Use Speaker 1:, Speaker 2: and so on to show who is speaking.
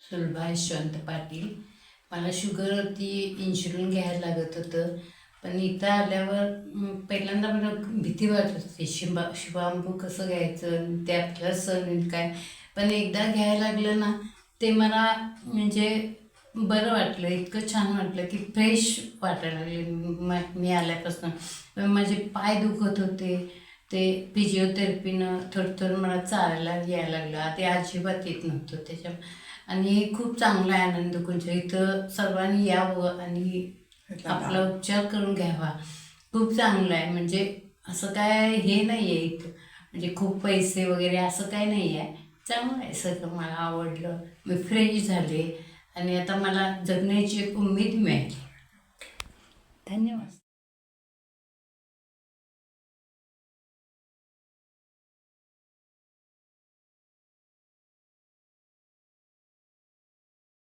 Speaker 1: सुलभा यशवंत पाटील. मला शुगर होती इन्शुलिन घ्यायला लागत होतं. पण इथं आल्यावर पहिल्यांदा मला भीती वाटत होती शिंबा शुभांबू कसं घ्यायचं? ते आपल्याला सण होईल काय? पण एकदा घ्यायला लागलं ना ते मला म्हणजे बरं वाटलं इतकं छान वाटलं की फ्रेश वाटायला लागले मी आल्यापासून. माझे पाय दुखत होते. ते फिजिओथेरपीनं थोडं थोडं मला चालायला यायला लागलं. ते अजिबात येत नव्हतं त्याच्या आणि खूप चांगलं आहे आनंद कुंज इथं सर्वांनी यावं आणि आपला उपचार करून घ्यावा. खूप चांगलं आहे. म्हणजे असं काय हे नाही आहे इथं. म्हणजे खूप पैसे वगैरे असं काय नाही आहे चांगलं आहे सगळं. मला आवडलं. मी फ्रेश झाले. आणि आता मला जगण्याची एक उमेद मिळाली. धन्यवाद.